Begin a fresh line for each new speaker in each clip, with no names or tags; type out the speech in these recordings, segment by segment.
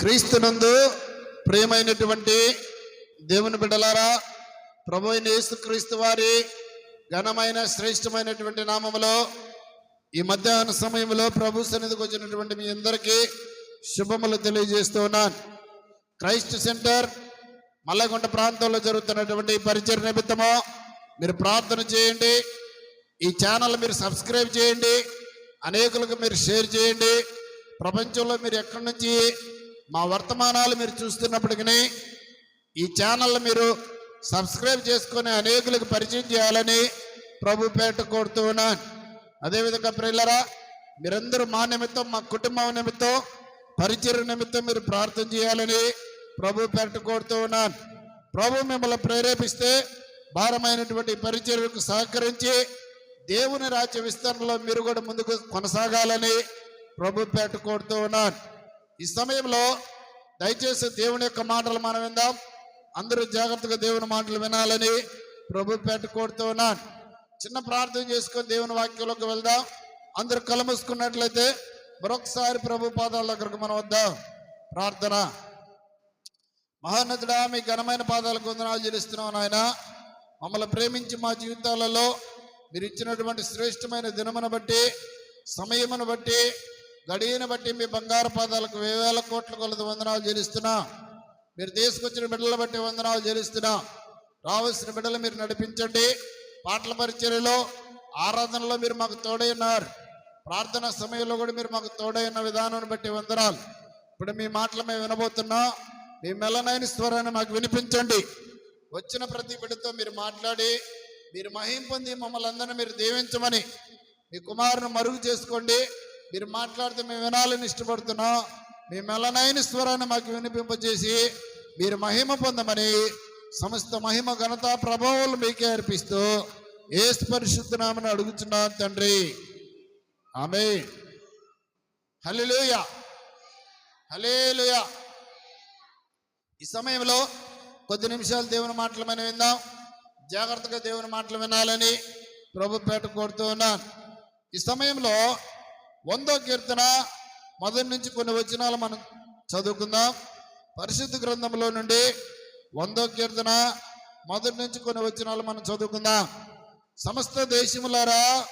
క్రీస్తునందు ప్రియమైనటువంటి దేవుని బిడ్డలారా ప్రభు యేసు క్రీస్తు వారి ఘనమైన శ్రేష్టమైనటువంటి నామములో ఈ మధ్యాహ్న సమయంలో ప్రభు సన్నిధికి వచ్చినటువంటి మీ అందరికీ శుభములు తెలియజేస్తూ ఉన్నాను. క్రైస్ట్ సెంటర్ మల్లగొండ ప్రాంతంలో జరుగుతున్నటువంటి పరిచయ నిమిత్తము మీరు ప్రార్థన చేయండి ఈ ఛానల్ మీరు సబ్స్క్రైబ్ చేయండి అనేకులకు మీరు షేర్ చేయండి ప్రపంచంలో మీరు ఎక్కడి నుంచి మా వర్తమానాలు మీరు చూస్తున్నప్పటికీ ఈ ఛానల్ మీరు సబ్స్క్రైబ్ చేసుకుని అనేకులకు పరిచయం చేయాలని ప్రభు పేట కోరుతూ ఉన్నాను. అదేవిధంగా ప్రిల్లరా మీరందరూ మా నిమిత్తం మా కుటుంబం నిమిత్తం పరిచయ నిమిత్తం మీరు ప్రార్థన చేయాలని ప్రభు పేట కోరుతూ ఉన్నాను. ప్రభు మిమ్మల్ని ప్రేరేపిస్తే భారమైనటువంటి పరిచర్యకు సహకరించి దేవుని రాజ్య విస్తరణలో మీరు కూడా ముందుకు కొనసాగాలని ప్రభు పేట కోరుతూ ఉన్నాను. ఈ సమయంలో దయచేసి దేవుని యొక్క మాటలు మనం విందాం. అందరూ జాగ్రత్తగా దేవుని మాటలు వినాలని ప్రభు పేట కోరుతూ ఉన్నాను. చిన్న ప్రార్థన చేసుకొని దేవుని వాక్యంలోకి వెళ్దాం. అందరూ కలమూసుకున్నట్లయితే మరొకసారి ప్రభు పాదాల దగ్గరకు మనం వద్దాం. ప్రార్థన. మహోన్నతుడా మీ ఘనమైన పాదాలకు వందనాలు చెల్లిస్తున్నాం నాయన. మమ్మల్ని ప్రేమించి మా జీవితాలలో మీరు ఇచ్చినటువంటి శ్రేష్టమైన దినమును బట్టి సమయమును బట్టి గడియను బట్టి మీ బంగారు పాదాలకు వేవేల కోట్ల కొలది వందనాలు చెల్లిస్తున్నా. మీరు తీసుకొచ్చిన బిడ్డల బట్టి వందనాలు చెల్లిస్తున్నా. రావాల్సిన బిడ్డలు మీరు నడిపించండి. పాటల పరిచర్యలో ఆరాధనలో మీరు మాకు తోడైనారు ప్రార్థన సమయంలో కూడా మీరు మాకు తోడైన విధానాన్ని బట్టి వందనాలు. ఇప్పుడు మీ మాటలు మేము వినబోతున్నాం. మీ మెల్లనైన స్వరాన్ని మాకు వినిపించండి. వచ్చిన ప్రతి బిడ్డతో మీరు మాట్లాడి మీరు మహిం పొంది మమ్మల్ని అందరినీ మీరు దీవించమని మీ కుమారుని మరుగు చేసుకోండి. మీరు మాట్లాడితే మేము వినాలని ఇష్టపడుతున్నాం మీ మెలనైన స్వరాన్ని మాకు వినిపింపజేసి మీరు మహిమ పొందమని సమస్త మహిమ ఘనత ప్రభావాలు మీకే అర్పిస్తూ ఏ స్పరిశుద్ధనామని అడుగుతున్నాను తండ్రి. ఆమె హలిలుయ హలేలుయ ఈ సమయంలో కొద్ది నిమిషాలు దేవుని మాటలు మనం విందాం. జాగ్రత్తగా దేవుని మాటలు వినాలని ప్రభు పేట కోరుతూ ఉన్నాను. ఈ సమయంలో వందో కీర్తన మొదటి నుంచి కొన్ని వచనాలు మనం చదువుకుందాం. పరిశుద్ధ గ్రంథంలో నుండి వందో కీర్తన మొదటి నుంచి కొన్ని వచనాలు మనం చదువుకుందాం. సమస్త దేశములారా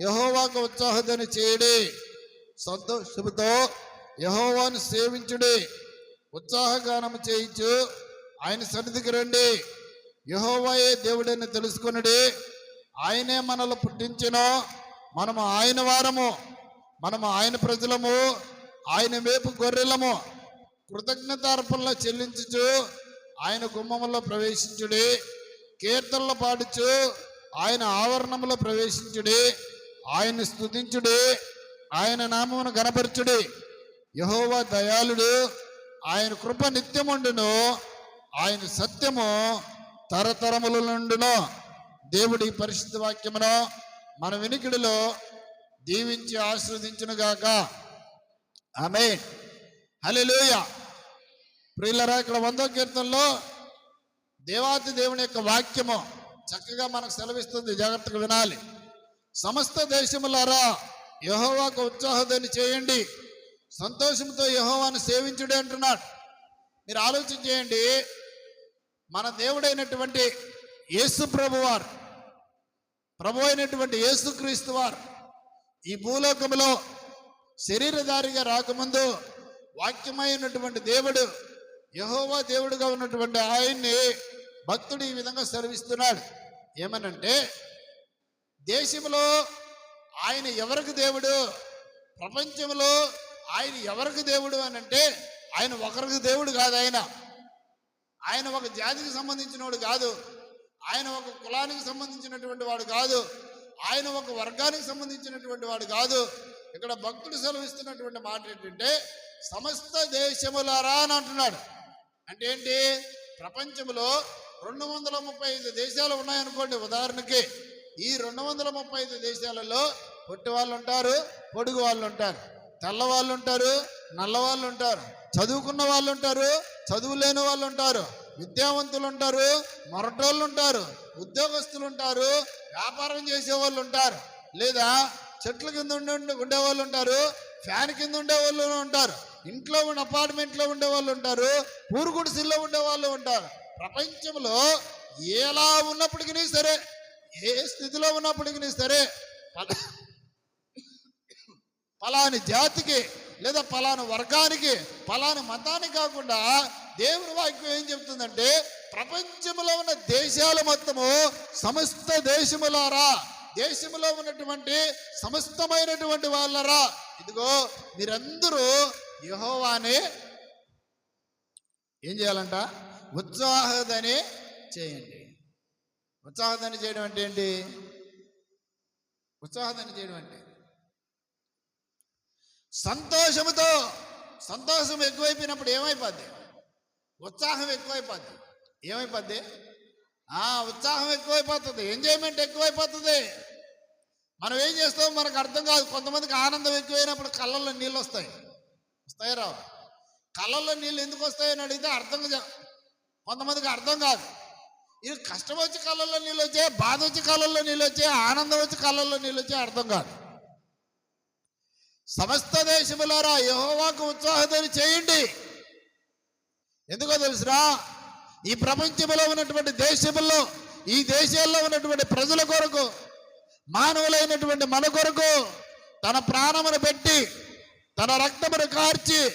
యహోవాకు ఉత్సాహదని చేయడి. సంతోషముతో యహోవాను సేవించుడి. ఉత్సాహగానము చేయించు. ఆయన సన్నిధికి రండి. యహోవాయే దేవుడని తెలుసుకునుడి. ఆయనే మనల్ని పుట్టించిన. మనము ఆయన వారము. మనము ఆయన ప్రజలము ఆయన వేపు గొర్రెలము కృతజ్ఞతార్పణలో చెల్లించుచు ఆయన గుమ్మంలో ప్రవేశించుడి కీర్తనలు పాడుచు ఆయన ఆవరణములో ప్రవేశించుడి ఆయన స్తుతించుడి ఆయన నామమును గనపరచుడి యహోవా దయాళుడు ఆయన కృప నిత్యముండును ఆయన సత్యము తరతరముల నుండును. దేవుడి పరిశుద్ధ వాక్యమును మన వినికిడిలో దీవించి ఆస్వాదించును గాక ఆమె హలెలుయ ప్రియులరా ఇక్కడ వందో కీర్తనలో దేవాతి దేవుని యొక్క వాక్యము చక్కగా మనకు సెలవిస్తుంది. జాగ్రత్తగా వినాలి. సమస్త దేశములారా యహోవాకు ఉత్సాహదని చేయండి. సంతోషంతో యహోవాను సేవించుడే అంటున్నాడు. మీరు ఆలోచన చేయండి. మన దేవుడైనటువంటి యేసు ప్రభువారు ప్రభు అయినటువంటి యేసుక్రీస్తు వారు ఈ భూలోకములో శరీరధారిగా రాకముందు వాక్యమైనటువంటి దేవుడు యహోవా దేవుడుగా ఉన్నటువంటి ఆయన్ని భక్తుడు ఈ విధంగా సెలవిస్తున్నాడు. ఏమనంటే దేశంలో ఆయన ఎవరికి దేవుడు ప్రపంచంలో ఆయన ఎవరికి దేవుడు అని అంటే ఆయన ఒకరికి దేవుడు కాదు ఆయన. ఆయన ఒక జాతికి సంబంధించినవాడు కాదు. ఆయన ఒక కులానికి సంబంధించినటువంటి వాడు కాదు. ఆయన ఒక వర్గానికి సంబంధించినటువంటి వాడు కాదు. ఇక్కడ భక్తుడు సెలవిస్తున్నటువంటి మాట ఏంటంటే సమస్త దేశములారా అని అంటున్నాడు. అంటే ఏంటి? ప్రపంచంలో రెండు వందల ముప్పై ఐదు దేశాలు ఉన్నాయనుకోండి ఉదాహరణకి. ఈ రెండు వందల ముప్పై ఐదు దేశాలలో పొట్టి వాళ్ళు ఉంటారు పొడుగు వాళ్ళు ఉంటారు. తెల్లవాళ్ళు ఉంటారు నల్ల వాళ్ళు ఉంటారు. చదువుకున్న వాళ్ళు ఉంటారు చదువు లేని వాళ్ళు ఉంటారు. విద్యావంతులు ఉంటారు మొరటోళ్ళు ఉంటారు ఉద్యోగస్తులు ఉంటారు వ్యాపారం చేసే వాళ్ళు ఉంటారు లేదా చెట్ల కింద ఉండే ఉండేవాళ్ళు ఉంటారు ఫ్యాన్ కింద ఉండే వాళ్ళు ఉంటారు ఇంట్లో ఉన్న అపార్ట్మెంట్లో ఉండే వాళ్ళు ఉంటారు పూరుగుడిసిల్లో ఉండే వాళ్ళు ఉంటారు ప్రపంచంలో ఎలా ఉన్నప్పటికీ సరే ఏ స్థితిలో ఉన్నప్పటికీ సరే పలాని జాతికి లేదా పలానా వర్గానికి పలాని మతానికి కాకుండా దేవుని వాక్యం ఏం చెప్తుందంటే ప్రపంచంలో ఉన్న దేశాల మొత్తము సమస్త దేశములారా. దేశంలో ఉన్నటువంటి సమస్తమైనటువంటి వాళ్ళరా. ఇదిగో మీరందరూ యహోవాని ఏం చేయాలంట? ఉత్సాహదని చేయండి. ఉత్సాహదని చేయడం అంటే ఏంటి? ఉత్సాహదని చేయడం అంటే సంతోషముతో సంతోషం ఎక్కువైపోయినప్పుడు ఏమైపోద్ది? ఉత్సాహం ఎక్కువైపోద్ది. ఏమైపోద్ది? ఆ ఉత్సాహం ఎక్కువైపోతుంది. ఎంజాయ్మెంట్ ఎక్కువైపోతుంది. మనం ఏం చేస్తాం? మనకు అర్థం కాదు. కొంతమందికి ఆనందం ఎక్కువైనప్పుడు కళ్ళల్లో నీళ్ళు వస్తాయి. వస్తాయి రావా? కళ్ళల్లో నీళ్ళు ఎందుకు వస్తాయని అడిగితే అర్థం కొంతమందికి అర్థం కాదు. ఇది కష్టం వచ్చి కళ్ళల్లో నీళ్ళు వచ్చే బాధ వచ్చి కళ్ళల్లో నీళ్ళు వచ్చే ఆనందం వచ్చి కళ్ళల్లో నీళ్ళు వచ్చే అర్థం కాదు. సమస్త దేశములారా యహోవాకు ఉత్సాహతని చేయండి. ఎందుకో తెలుసురా? ఈ ప్రపంచంలో ఉన్నటువంటి దేశంలో ఈ దేశాల్లో ఉన్నటువంటి ప్రజల కొరకు మానవులైనటువంటి మన కొరకు తన ప్రాణమును పెట్టి తన రక్తమును కార్చి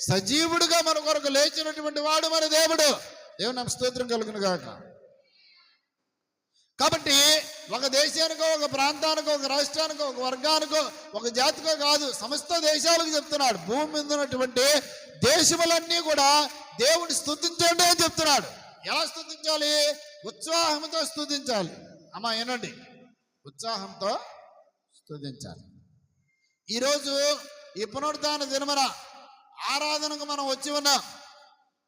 సజీవుడుగా మన కొరకు లేచినటువంటి వాడు మన దేవుడు. దేవుని నాకు స్తోత్రం కలుగును గాక. కాబట్టి ఒక దేశానికో ఒక ప్రాంతానికో ఒక రాష్ట్రానికో ఒక వర్గానికో ఒక జాతికో కాదు సమస్త దేశాలకు చెప్తున్నాడు. భూమి మీద ఉన్నటువంటి దేశములన్నీ కూడా దేవుని స్థుతించండి అని చెప్తున్నాడు. ఎలా స్థుతించాలి? ఉత్సాహంతో స్థుతించాలి. అమ్మా ఏనండి ఉత్సాహంతో స్థుతించాలి. ఈరోజు ఈ పునరుద్ధాన దినమన ఆరాధనకు మనం వచ్చి ఉన్నాం.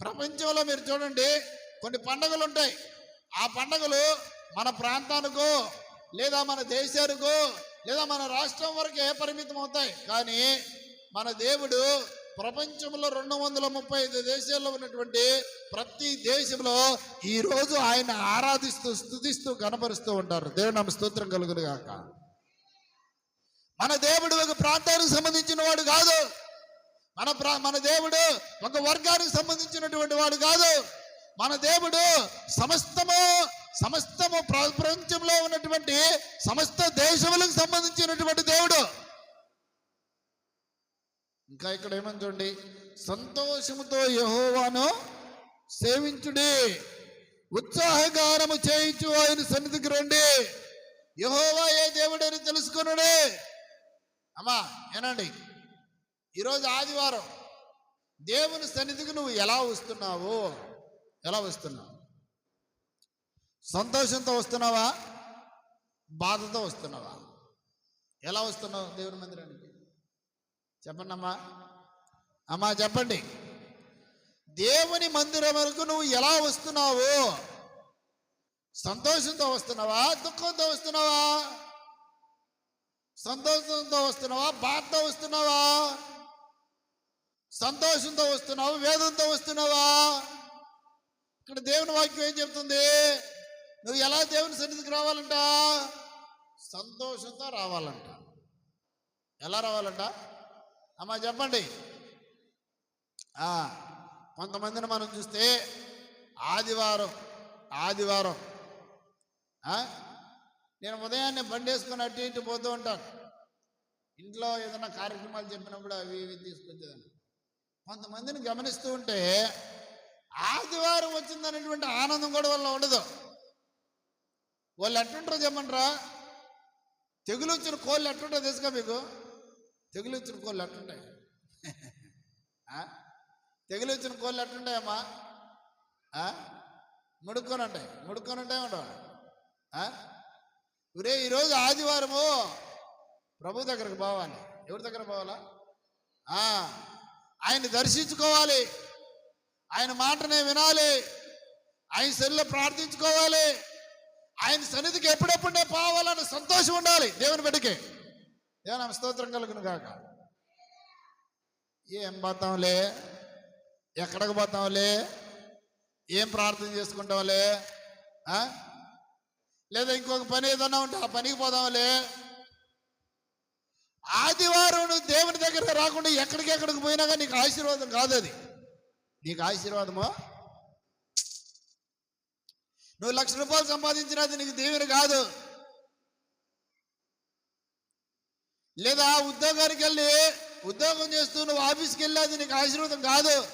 ప్రపంచంలో మీరు చూడండి కొన్ని పండుగలు ఉంటాయి. ఆ పండుగలు మన ప్రాంతానికో లేదా మన దేశానికో లేదా మన రాష్ట్రం వరకే పరిమితం అవుతాయి. కానీ మన దేవుడు ప్రపంచంలో రెండు వందల ముప్పై ఐదు దేశాల్లో ఉన్నటువంటి ప్రతి దేశంలో ఈ రోజు ఆయన ఆరాధిస్తూ స్థుతిస్తూ కనపరుస్తూ ఉంటారు. దేవుడు నమ్మ స్తోత్రం కలుగును మన దేవుడు ఒక ప్రాంతానికి సంబంధించిన వాడు కాదు. మన ప్రా మన దేవుడు ఒక వర్గానికి సంబంధించినటువంటి వాడు కాదు. మన దేవుడు సమస్తము సమస్తము ప్ర- ప్రపంచంలో ఉన్నటువంటి సమస్త దేశములకు సంబంధించినటువంటి దేవుడు. ఇంకా ఇక్కడ ఏమని చూడండి? సంతోషముతో యహోవాను సేవించుడి. ఉత్సాహగానము చేయించు ఆయన సన్నిధికి రండి. యహోవా ఏ దేవుడు అని తెలుసుకున్నాడే అమ్మా ఏనండి ఈరోజు ఆదివారం దేవుని సన్నిధికి నువ్వు ఎలా వస్తున్నావు ఎలా వస్తున్నావు సంతోషంతో వస్తున్నావా? బాధతో వస్తున్నావా? ఎలా వస్తున్నావు దేవుని మందిరానికి? చెప్పండి అమ్మా అమ్మా చెప్పండి. దేవుని మందిరం వరకు నువ్వు ఎలా వస్తున్నావు? సంతోషంతో వస్తున్నావా? దుఃఖంతో వస్తున్నావా? సంతోషంతో వస్తున్నావా? బాధతో వస్తున్నావా? సంతోషంతో వస్తున్నావు? వేదంతో వస్తున్నావా? ఇక్కడ దేవుని వాక్యం ఏం చెప్తుంది? నువ్వు ఎలా దేవుని సన్నిధికి రావాలంట? సంతోషంతో రావాలంట. ఎలా రావాలంట? అమ్మా చెప్పండి. కొంతమందిని మనం చూస్తే ఆదివారం ఆదివారం నేను ఉదయాన్నే బండి వేసుకొని అటు ఇటు పోతూ ఉంటాను. ఇంట్లో ఏదైనా కార్యక్రమాలు చెప్పినప్పుడు అవి ఇవి తీసుకొచ్చేదాన్ని. కొంతమందిని గమనిస్తూ ఉంటే ఆదివారం వచ్చిందనేటువంటి ఆనందం కూడా వాళ్ళ ఉండదు. వాళ్ళు ఎట్టుంటారో చెప్పంటారా తెగులు వచ్చిన కోళ్ళు ఎట్టుంటాయో తెలుసుగా మీకు? తెగులు వచ్చిన కోళ్ళు ఎట్టుంటాయి? తెగులు వచ్చిన కోళ్ళు ఎట్టుంటాయమ్మా? ముడుక్కొని ఉంటాయి ముడుక్కొని ఉంటాయి ఉండవు ఒరే ఈరోజు ఆదివారము. ప్రభు దగ్గరకు పోవాలి. ఎవరి దగ్గర పోవాలా? ఆయన్ని ఆయన దర్శించుకోవాలి. ఆయన మాటనే వినాలి. ఆయన సరిలో ప్రార్థించుకోవాలి. ఆయన సన్నిధికి ఎప్పుడెప్పుడే పోవాలని సంతోషం ఉండాలి దేవుని బిడ్డకి. దేవుని స్తోత్రం కలుగును కాక ఏం పోతాంలే? ఎక్కడికి పోతాంలే? ఏం ప్రార్థన చేసుకుంటాంలే? లేదా ఇంకొక పని ఏదన్నా ఉంటే ఆ పనికి పోదాంలే? ఆదివారం నువ్వు దేవుని దగ్గర రాకుండా ఎక్కడికి ఎక్కడికి పోయినా కానీ నీకు ఆశీర్వాదం కాదు అది. నీకు ఆశీర్వాదమా? నువ్వు లక్ష రూపాయలు సంపాదించినది నీకు దేవుని కాదు. లేదా ఉద్యోగానికి వెళ్ళి ఉద్యోగం చేస్తూ నువ్వు ఆఫీస్కి వెళ్ళి నీకు ఆశీర్వాదం కాదు.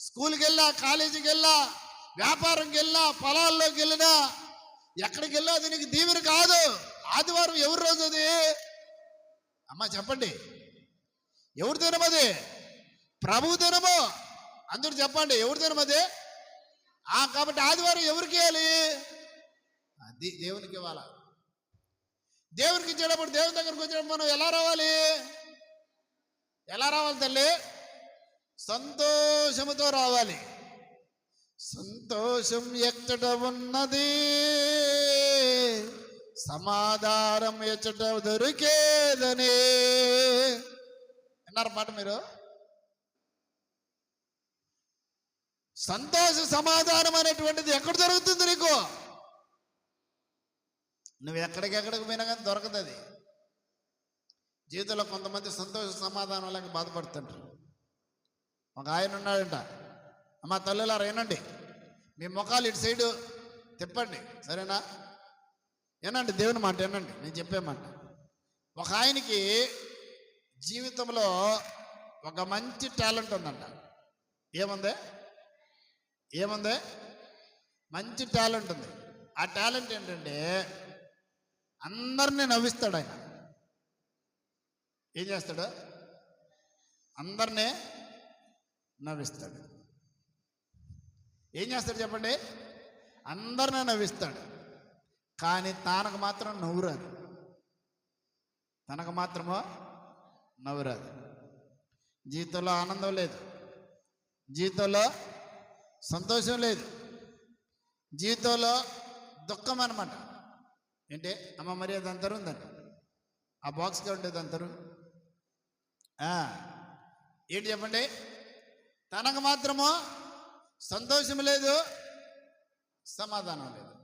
స్కూల్కి వెళ్ళా కాలేజీకి వెళ్ళా వ్యాపారంకి వెళ్ళా పొలాల్లోకి వెళ్ళినా ఎక్కడికి వెళ్ళా అది నీకు దీవెన కాదు. ఆదివారం ఎవరి రోజు అది? అమ్మ చెప్పండి. ఎవరి దినమది? ప్రభు దినము. అందరూ చెప్పండి ఎవరిదైనా దినం కాబట్టి ఆదివారం ఎవరికి ఇవ్వాలి? అది దేవునికి ఇవ్వాలా. దేవునికి ఇచ్చేటప్పుడు దేవుని దగ్గరకు వచ్చినప్పుడు మనం ఎలా రావాలి? ఎలా రావాలి తల్లి? సంతోషముతో రావాలి. సంతోషం ఎచ్చట ఉన్నది. సమాధానం ఎచ్చట దొరికేదని. విన్నారు మాట మీరు? సంతోష సమాధానం అనేటువంటిది ఎక్కడ దొరుకుతుంది నీకు? నువ్వు ఎక్కడికెక్కడికి పోయినా కానీ దొరకదు అది. జీవితంలో కొంతమంది సంతోష సమాధానం లేక బాధపడుతుంటారు. ఒక ఆయన ఉన్నాడంట అమ్మ తల్లులారా వినండి. మీ ముఖాలు ఇటు సైడు తిప్పండి. సరేనా? వినండి దేవుని మాట వినండి. నేను చెప్పే మాట. ఒక ఆయనకి జీవితంలో ఒక మంచి టాలెంట్ ఉందంట. ఏముంది? ఏముంది? మంచి టాలెంట్ ఉంది. ఆ టాలెంట్ ఏంటంటే అందరినీ నవ్విస్తాడు ఆయన. ఏం చేస్తాడు? అందరినీ నవ్విస్తాడు. ఏం చేస్తాడు చెప్పండి? అందరినీ నవ్విస్తాడు. కానీ తనకు మాత్రం నవ్వురాదు. తనకు మాత్రమో నవ్వురాదు. జీవితంలో ఆనందం లేదు. జీవితంలో సంతోషం లేదు. జీవితంలో దుఃఖం అనమాట ఏంటి? అమ్మ మరి అది అంతరు ఉందంట. ఆ బాక్స్గా ఉండేది అంతరు. ఏంటి చెప్పండి? తనకు మాత్రము సంతోషం లేదు సమాధానం లేదు.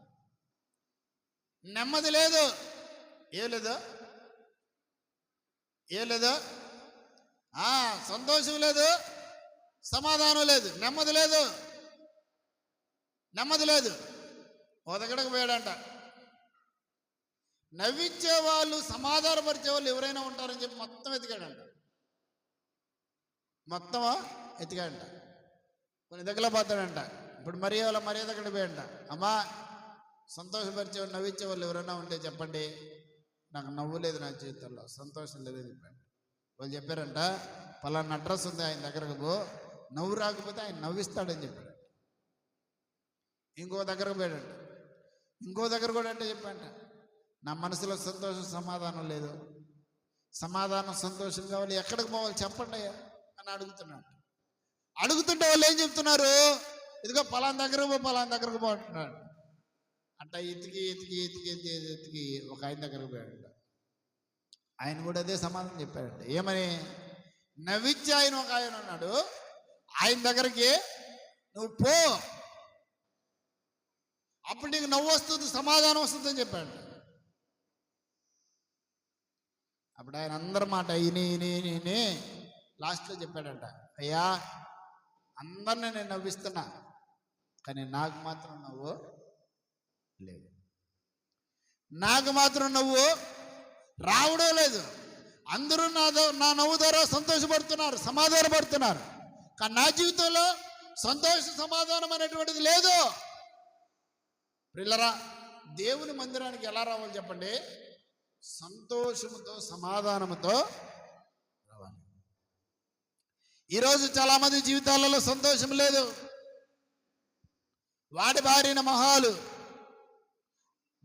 నెమ్మది లేదు. ఏ లేదు? ఏ లేదు? సంతోషం లేదు సమాధానం లేదు. నెమ్మది లేదు. నెమ్మది లేదు. ఓ దగ్గరకు పోయాడంట. నవ్వించే వాళ్ళు సమాధానపరిచే వాళ్ళు ఎవరైనా ఉంటారని చెప్పి మొత్తం ఎతికాడంట. మొత్తం ఎతికాడంట. కొన్ని దగ్గర పోతాడంట. ఇప్పుడు మరీ వాళ్ళ మర్యాద దగ్గర పోయాడంట అమ్మా సంతోషపరిచే వాళ్ళు నవ్వించే వాళ్ళు ఎవరైనా ఉంటే చెప్పండి. నాకు నవ్వు లేదు నా జీవితంలో. సంతోషం లేదని చెప్పండి. వాళ్ళు చెప్పారంట పలానా అడ్రస్ ఉంది ఆయన దగ్గరకు పో. నవ్వు రాకపోతే ఆయన నవ్విస్తాడని చెప్పాడు. ఇంకో దగ్గరకు పోయాడంట. ఇంకో దగ్గర కూడా అంటే చెప్పంట నా మనసులో సంతోషం సమాధానం లేదు. సమాధానం సంతోషం కావాలి. ఎక్కడికి పోవాలి? చెప్పండి అయ్యా అని అడుగుతున్నాడు అడుగుతుంటే వాళ్ళు ఏం చెప్తున్నారు? ఇదిగో పలానా దగ్గర పో పలానా దగ్గరకు పో అంటున్నాడు ఇతికి ఎతికి ఎతికి ఎతికి ఎతికి ఎతికి ఒక ఆయన దగ్గరకు పోయాడంట. ఆయన కూడా అదే సమాధానం చెప్పాడంట. ఏమని నవ్విచ్చి ఆయన ఒక ఆయన ఉన్నాడు ఆయన దగ్గరికి నువ్వు పో అప్పుడు నీకు నవ్వు వస్తుంది సమాధానం వస్తుందని చెప్పాడు. అప్పుడు ఆయన అందరి మాట ఇని లాస్ట్లో చెప్పాడంట అయ్యా అందరిని నేను నవ్విస్తున్నా కానీ నాకు మాత్రం నవ్వు లేదు. నాకు మాత్రం నవ్వు రావడం లేదు. అందరూ నా నా నవ్వు ద్వారా సంతోషపడుతున్నారు సమాధానపడుతున్నారు. కానీ నా జీవితంలో సంతోష సమాధానం అనేటువంటిది లేదు. పిల్లరా దేవుని మందిరానికి ఎలా రావాలి చెప్పండి? సంతోషముతో సమాధానముతో రావాలి. ఈరోజు చాలామంది జీవితాలలో సంతోషం లేదు. వాడి బారిన మొహాలు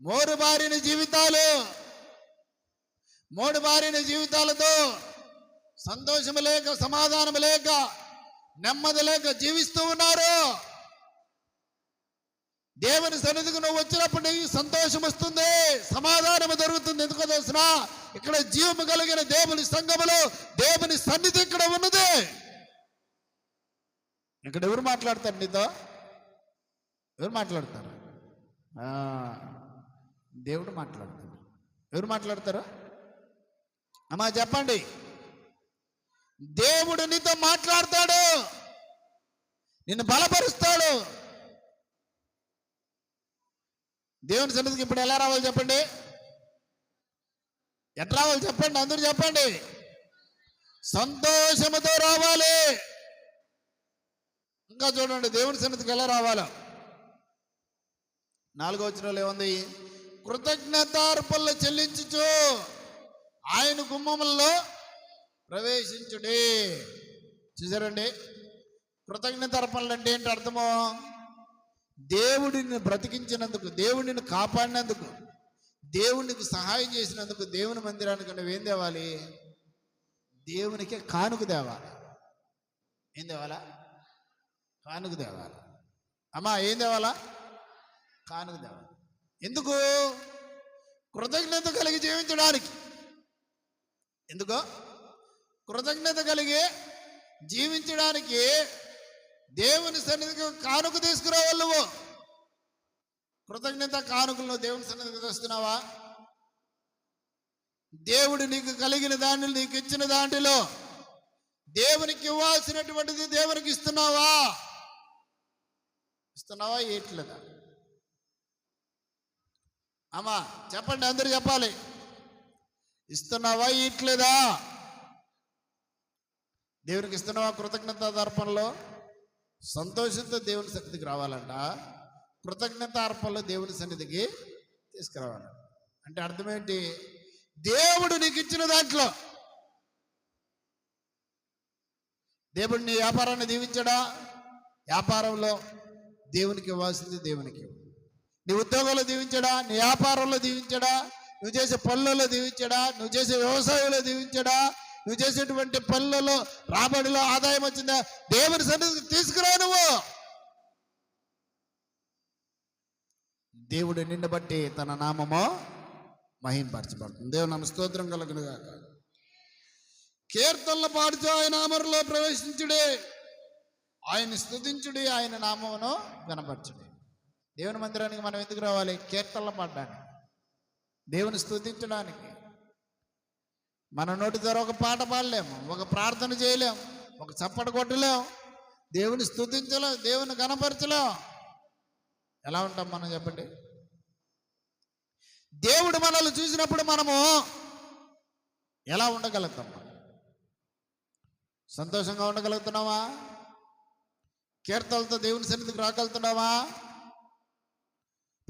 మోరు బారిన జీవితాలు మోడు బారిన జీవితాలతో సంతోషము లేక సమాధానం లేక నెమ్మది లేక జీవిస్తూ ఉన్నారు. దేవుని సన్నిధికి నువ్వు వచ్చినప్పుడు నీకు సంతోషం వస్తుంది సమాధానం దొరుకుతుంది. ఎందుకో తెలిసిన? ఇక్కడ జీవము కలిగిన దేవుని సంఘములో దేవుని సన్నిధి ఇక్కడ ఉన్నది. ఇక్కడ ఎవరు మాట్లాడతారు నీతో? ఎవరు మాట్లాడతారు? దేవుడు మాట్లాడతాడు. ఎవరు మాట్లాడతారు? అమ్మా చెప్పండి. దేవుడు నీతో మాట్లాడతాడు. నిన్ను బలపరుస్తాడు. దేవుని సన్నిధికి ఇప్పుడు ఎలా రావాలి చెప్పండి? ఎట్లా రావాలి చెప్పండి? అందరూ చెప్పండి. సంతోషముతో రావాలి. ఇంకా చూడండి దేవుని సన్నిధికి ఎలా రావాలో. నాలుగో వచ్చిన ఏముంది? కృతజ్ఞతార్పణలు చెల్లించుచు ఆయన గుమ్మములలో ప్రవేశించుడే. చూసారండి? కృతజ్ఞతార్పణలు అంటే ఏంటి అర్థమో? దేవుడిని బ్రతికించినందుకు దేవుడిని కాపాడినందుకు దేవునికి సహాయం చేసినందుకు దేవుని మందిరానికి నువ్వేం తేవాలి? దేవునికి కానుక తేవాలి. ఏం తేవాలా? కానుక తేవాలి. అమ్మా ఏం తేవాలా? కానుక తేవాలి. ఎందుకు? కృతజ్ఞత కలిగి జీవించడానికి. ఎందుకో? కృతజ్ఞత కలిగి జీవించడానికి దేవుని సన్నిధికి కానుక తీసుకురావాలి నువ్వు. కృతజ్ఞత కానుకలు దేవుని సన్నిధికి తెస్తున్నావా? దేవుడు నీకు కలిగిన దాన్ని నీకు ఇచ్చిన దాంట్లో దేవునికి ఇవ్వాల్సినటువంటిది దేవునికి ఇస్తున్నావా? ఇస్తున్నావా? ఏట్లేదా? అమ్మా చెప్పండి అందరు చెప్పాలి. ఇస్తున్నావా? ఇట్లేదా దేవునికి ఇస్తున్నావా కృతజ్ఞత దర్పణలో సంతోషంతో దేవుని సన్నిధికి రావాలంట. కృతజ్ఞత అర్పణలో దేవుని సన్నిధికి తీసుకురావాలి. అంటే అర్థమేంటి దేవుడు నీకు ఇచ్చిన దాంట్లో. దేవుడు నీ వ్యాపారాన్ని దీవించడా? వ్యాపారంలో దేవునికి ఇవ్వాల్సింది దేవునికి నీ ఉద్యోగంలో దీవించడా? నీ వ్యాపారంలో దీవించడా? నువ్వు చేసే పనులలో దీవించడా? నువ్వు చేసే వ్యవసాయంలో దీవించడా? నువ్వు చేసేటువంటి పనులలో రాబడిలో ఆదాయం వచ్చిందా? దేవుని సన్నిధికి తీసుకురా నువ్వు. దేవుడు నిన్ను బట్టి తన నామము మహింపరచబడుతుంది. దేవుని నమ్మ స్తోత్రం కలుగునుగాక. కీర్తనలు పాడుతూ ఆయన అమరులో ప్రవేశించుడే. ఆయన స్థుతించుడి ఆయన నామమును కనపరచుడి దేవుని మందిరానికి మనం ఎందుకు రావాలి? కీర్తనలు పాడడానికి. దేవుని స్థుతించడానికి మన నోటి ద్వారా ఒక పాట పాడలేము ఒక ప్రార్థన చేయలేం ఒక చప్పట కొట్టలేము. దేవుని స్తుతించలేం దేవుని కనపరచలేం ఎలా ఉంటాం మనం చెప్పండి? దేవుడు మనల్ని చూసినప్పుడు మనము ఎలా ఉండగలుగుతాం? సంతోషంగా ఉండగలుగుతున్నావా కీర్తనలతో దేవుని సన్నిధికి రాగలుగుతున్నావా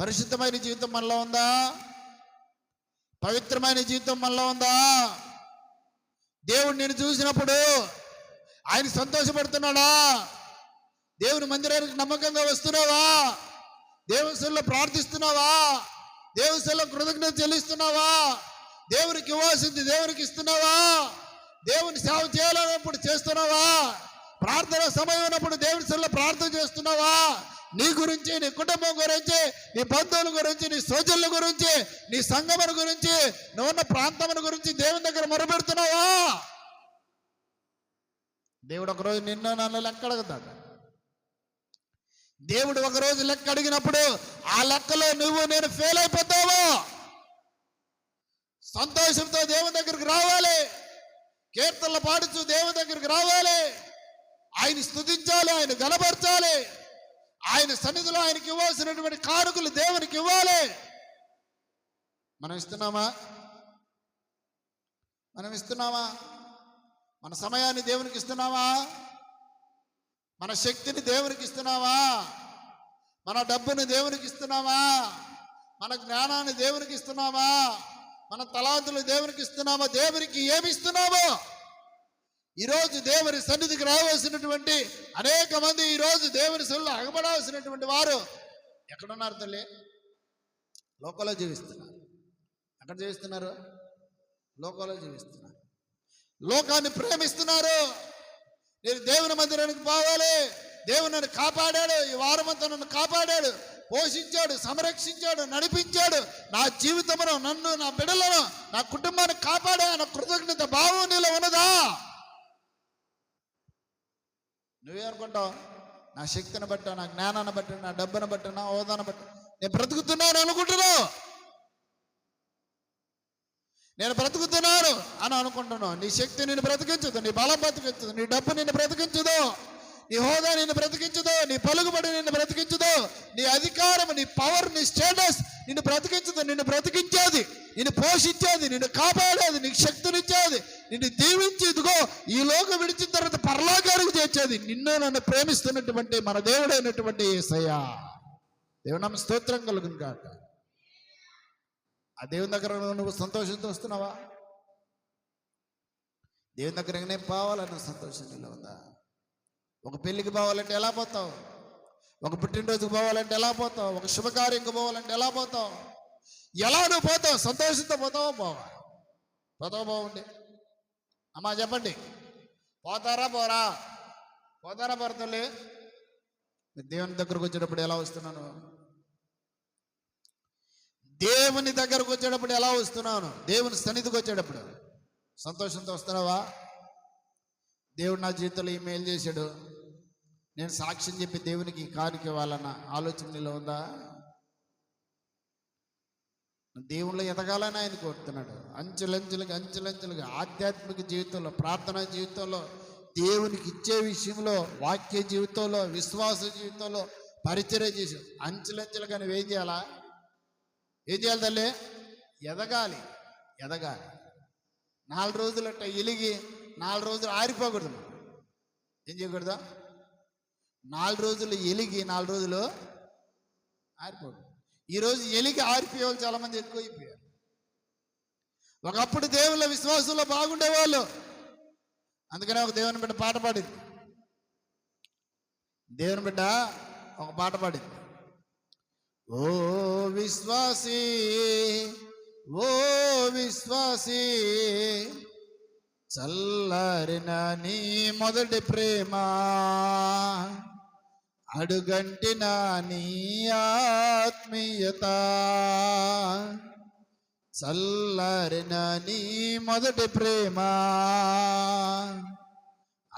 పరిశుద్ధమైన జీవితం మనలో ఉందా? పవిత్రమైన జీవితం మనలో ఉందా? దేవుడు నేను చూసినప్పుడు ఆయన సంతోషపడుతున్నాడా? దేవుని మందిరానికి నమ్మకంగా వస్తున్నావా? దేవస్థల్లో ప్రార్థిస్తున్నావా? దేవస్థల్లో కృతజ్ఞత చెల్లిస్తున్నావా? దేవునికి ఇవ్వాల్సింది దేవునికి ఇస్తున్నావా? దేవుని సేవ చేయాలన్నప్పుడు చేస్తున్నావా? ప్రార్థన సమయం ఉన్నప్పుడు దేవుని సెల్లో ప్రార్థన చేస్తున్నావా? నీ గురించి నీ కుటుంబం గురించి నీ బంధువుల గురించి నీ సోదరుల గురించి నీ సంగమన గురించి నువ్వున్న ప్రాంతముల గురించి దేవుని దగ్గర మొరపెడుతున్నావా? దేవుడు ఒకరోజు నిన్ను నన్ను లెక్క అడుగుతాడు. దేవుడు ఒకరోజు లెక్క అడిగినప్పుడు ఆ లెక్కలో నువ్వు నేను ఫెయిల్ అయిపోతావు? సంతోషంతో దేవుని దగ్గరికి రావాలి. కీర్తనలు పాడుచు దేవుని దగ్గరికి రావాలి. ఆయన స్తుతించాలి ఆయన గనపరచాలి ఆయన సన్నిధిలో ఆయనకి ఇవ్వాల్సినటువంటి కానుకలు దేవునికి ఇవ్వాలి. మనం ఇస్తున్నామా? మనం ఇస్తున్నామా? మన సమయాన్ని దేవునికి ఇస్తున్నామా? మన శక్తిని దేవునికి ఇస్తున్నావా మన డబ్బుని దేవునికి ఇస్తున్నావా మన జ్ఞానాన్ని దేవునికి ఇస్తున్నావా మన తలాంతులు దేవునికి ఇస్తున్నావా దేవునికి ఏమి ఇస్తున్నామో? ఈరోజు దేవుని సన్నిధికి రావాల్సినటువంటి అనేక మంది ఈరోజు దేవుని సన్నిధిలో అగబడాల్సినటువంటి వారు ఎక్కడున్నారు తల్లి? లోకంలో జీవిస్తున్నారు. ఎక్కడ జీవిస్తున్నారు? లోకంలో జీవిస్తున్నారు. లోకాన్ని ప్రేమిస్తున్నారు. నేను దేవుని మందిరానికి పోవాలి. దేవుడు నన్ను కాపాడాడు. ఈ వారమంతా నన్ను కాపాడాడు. పోషించాడు సంరక్షించాడు నడిపించాడు. నా జీవితమును నన్ను నా బిడ్డలను నా కుటుంబాన్ని కాపాడే నా కృతజ్ఞత భావం నీలో ఉన్నదా నువ్వేమనుకుంటావు నా శక్తిని బట్టి నా జ్ఞానాన్ని బట్టి నా డబ్బును బట్టి నా హోదాను బట్టి. నేను బ్రతుకుతున్నాను అనుకుంటున్నావు. నేను బ్రతుకుతున్నాను అని అనుకుంటున్నావు. నీ శక్తి నిన్ను బ్రతికించదు నీ బలం బ్రతికించదు నీ డబ్బు నిన్ను బ్రతికించదు. నీ హోదా నిన్ను బ్రతికించదు నీ పలుకుబడి నిన్ను బ్రతికించదు. నీ అధికారం నీ పవర్ నీ స్టేటస్ నిన్ను బ్రతికించదు నిన్ను బ్రతికించేది నిన్ను పోషించేది నిన్ను కాపాడేది నీకు శక్తినిచ్చేది. నిన్ను దీవించి ఇదిగో ఈ లోకం విడిచిన తర్వాత పరలోకానికి చేర్చేది నిన్ను నన్ను ప్రేమిస్తున్నటువంటి మన దేవుడైనటువంటి యేసయ్య దేవునామ స్తోత్రం కలుగును కాక ఆ దేవుని దగ్గర నువ్వు సంతోషంతో వస్తున్నావా? దేవుని దగ్గరనే పోవాలన్న సంతోషం నీలో ఉందా? ఒక పెళ్ళికి పోవాలంటే ఎలా పోతావు? ఒక పుట్టినరోజుకి పోవాలంటే ఎలా పోతావు? ఒక శుభకార్యంకి పోవాలంటే ఎలా పోతావు? ఎలా నువ్వు పోతావు? సంతోషంతో పోతావో? పోవా. పోతావు బాగుండి అమ్మా చెప్పండి. పోతారా పోరా? పోతారా పోరతల్లి? దేవుని దగ్గరకు వచ్చేటప్పుడు ఎలా వస్తున్నాను? దేవుని దగ్గరకు వచ్చేటప్పుడు ఎలా వస్తున్నాను? దేవుని సన్నిధికి వచ్చేటప్పుడు. సంతోషంతో వస్తున్నావా? దేవుడు నా జీవితంలో ఈ మేలు చేశాడు. నేను సాక్ష్యం చెప్పి దేవునికి కానుక ఇవ్వాలన్న ఆలోచన నీలో ఉందా? దేవుళ్ళు ఎదగాలని ఆయన కోరుతున్నాడు. అంచెలంచెలుగా అంచెలంచెలుగా ఆధ్యాత్మిక జీవితంలో ప్రార్థనా జీవితంలో దేవునికి ఇచ్చే విషయంలో వాక్య జీవితంలో విశ్వాస జీవితంలో పరిచర్య చేసి అంచెలంచెలుగా నువ్వు ఏం చేయాలా? ఏం చేయాలి తల్లి? ఎదగాలి ఎదగాలి. నాలుగు రోజులు అట్ట ఎలిగి నాలుగు రోజులు ఆరిపోకూడదు ఏం చేయకూడదు? నాలుగు రోజులు ఎలిగి నాలుగు రోజులు ఆరిపోకూడదు. ఈరోజు ఎలికి ఆరిపోయే వాళ్ళు చాలా మంది ఎక్కువ అయిపోయారు ఒకప్పుడు దేవుళ్ళ విశ్వాసంలో బాగుండేవాళ్ళు. అందుకనే ఒక దేవుని బిడ్డ పాట పాడింది. దేవుని బిడ్డ ఒక పాట పాడింది. ఓ విశ్వాసీ ఓ విశ్వాసీ చల్లారిన నీ మొదటి ప్రేమ. అడుగంటిన నీ ఆత్మీయత. చల్లరిన నీ మొదటి ప్రేమ.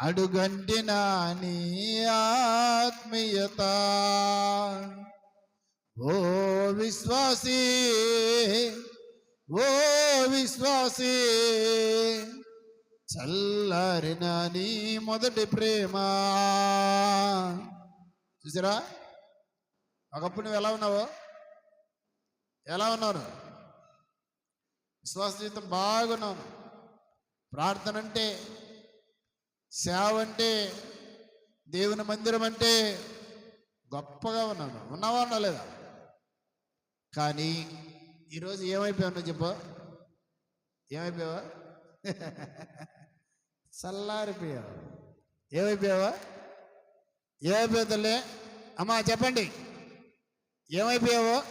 అడుగంటిన నీ ఆత్మీయత. ఓ విశ్వాసీ ఓ విశ్వాసీ చల్లరిన నీ మొదటి ప్రేమ. చూసారా? ఒకప్పుడు నువ్వు ఎలా ఉన్నావు? ఎలా ఉన్నావు విశ్వాస జీవితం బాగున్నావు ప్రార్థన అంటే సేవ అంటే దేవుని మందిరం అంటే గొప్పగా ఉన్నాను. ఉన్నావా ఉన్నా లేదా? కానీ ఈరోజు ఏమైపోయావు చెప్పు? ఏమైపోయావా? చల్లారిపోయావు. ఏమైపోయావా? ఏమైపోతుందిలే? తల్లి అమ్మా చెప్పండి. ఏమైపోయావు?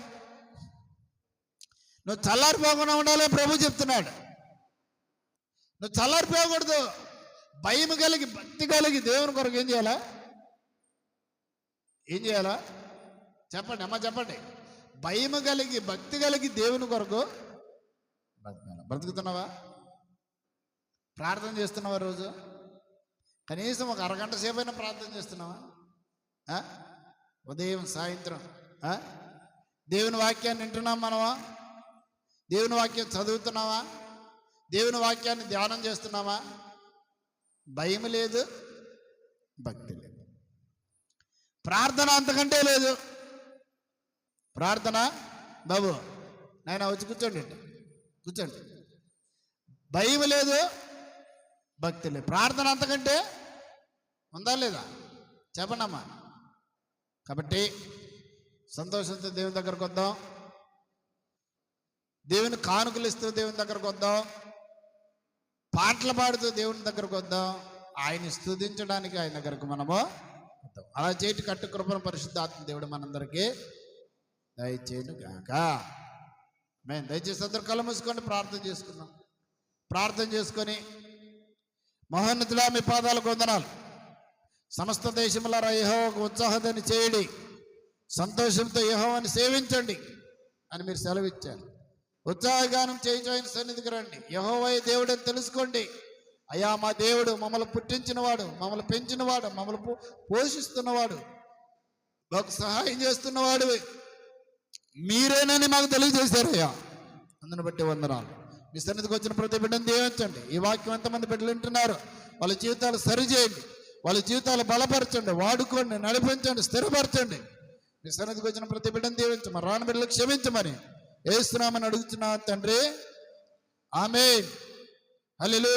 నువ్వు చల్లారిపోకుండా ఉండాలని ప్రభు చెప్తున్నాడు. నువ్వు చల్లారిపోకూడదు భయం కలిగి భక్తి కలిగి దేవుని కొరకు ఏం చేయాలా? ఏం చేయాలా? చెప్పండి అమ్మ చెప్పండి. భయం కలిగి భక్తి కలిగి దేవుని కొరకు బ్రతకాల? బ్రతుకుతున్నావా? ప్రార్థన చేస్తున్నావా రోజు? కనీసం ఒక అరగంట సేపు అయినా ప్రార్థన చేస్తున్నావా? ఉదయం సాయంత్రం దేవుని వాక్యాన్ని వింటున్నాం మనమా? దేవుని వాక్యం చదువుతున్నావా దేవుని వాక్యాన్ని ధ్యానం చేస్తున్నావా భయం లేదు భక్తి లేదు. ప్రార్థన అంతకంటే లేదు. ప్రార్థన బాబు నాయన వచ్చి కూర్చోండి కూర్చోండి. భయం లేదు భక్తి లేదు. ప్రార్థన అంతకంటే ఉందా లేదా? చెప్పండమ్మా. కాబట్టి సంతోషంతో దేవుని దగ్గరకు వద్దాం. దేవుని కానుకలు ఇస్తూ దేవుని దగ్గరకు వద్దాం. పాటలు పాడుతూ దేవుని దగ్గరకు వద్దాం. ఆయన స్తుతించడానికి ఆయన దగ్గరకు మనము వద్దాం. అలా చేటి కట్టు కృపను పరిశుద్ధాత్మ దేవుడు మనందరికీ దయచేయను గాక. మేము దయచేసి అందరు కళ్ళు మూసుకొని ప్రార్థన చేసుకుందాం. ప్రార్థన చేసుకొని మహోన్నతుడా మీ పాదాలకు వందనాలు. సమస్త దేశముల యహోవకు ఉత్సాహతని చేయడి. సంతోషంతో యహోవాన్ని సేవించండి అని మీరు సెలవిచ్చారు. ఉత్సాహగానం చేయించని సన్నిధికి రండి. యహోవయ దేవుడని తెలుసుకోండి. అయ్యా మా దేవుడు మమ్మల్ని పుట్టించినవాడు మమ్మల్ని పెంచినవాడు మమ్మల్ని పో- పోషిస్తున్నవాడు మాకు సహాయం చేస్తున్నవాడు. మీరేనని మాకు తెలియజేశారయ్యా. అందుని బట్టి వందనాలు. మీ సన్నిధికి వచ్చిన ప్రతి బిడ్డను దీవించండి. ఈ వాక్యం ఎంతమంది బిడ్డలు వింటున్నారు? వాళ్ళ జీవితాలు సరిచేయండి. వాళ్ళ జీవితాలు బలపరచండి వాడుకోండి నడిపించండి స్థిరపరచండి. మీ సన్నిధికి వచ్చిన ప్రతి బిడ్డను దీవించమని రాని బిడ్డలు క్షమించమని వేస్తున్నామని అడుగుతున్నా తండ్రి. ఆమె హలో